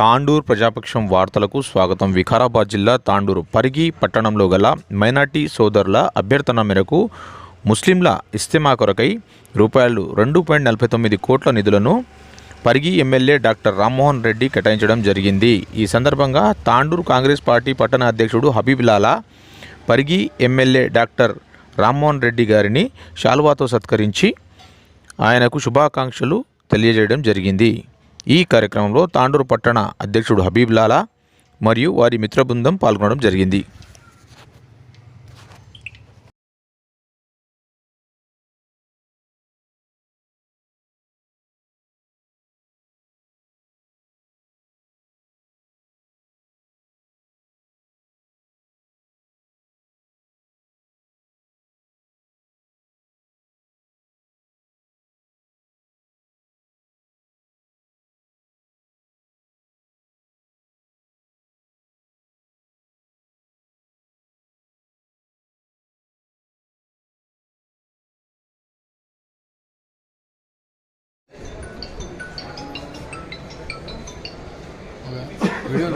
తాండూర్ ప్రజాపక్షం వార్తలకు స్వాగతం. వికారాబాద్ జిల్లా తాండూరు పరిగి పట్టణంలో గల మైనార్టీ సోదరుల అభ్యర్థన మేరకు ముస్లింల ఇస్తేమా కొరకై రూపాయలు రెండు పాయింట్ నలభై తొమ్మిది కోట్ల నిధులను పరిగి ఎమ్మెల్యే డాక్టర్ రామ్మోహన్ రెడ్డి కేటాయించడం జరిగింది. ఈ సందర్భంగా తాండూరు కాంగ్రెస్ పార్టీ పట్టణ అధ్యక్షుడు హబీబ్ లాలా పరిగి ఎమ్మెల్యే డాక్టర్ రామ్మోహన్ రెడ్డి గారిని శాలువాతో సత్కరించి ఆయనకు శుభాకాంక్షలు తెలియజేయడం జరిగింది. ఈ కార్యక్రమంలో తాండూరు పట్టణ అధ్యక్షుడు హబీబ్ లాలా మరియు వారి మిత్ర బృందం పాల్గొనడం జరిగింది. వీడియో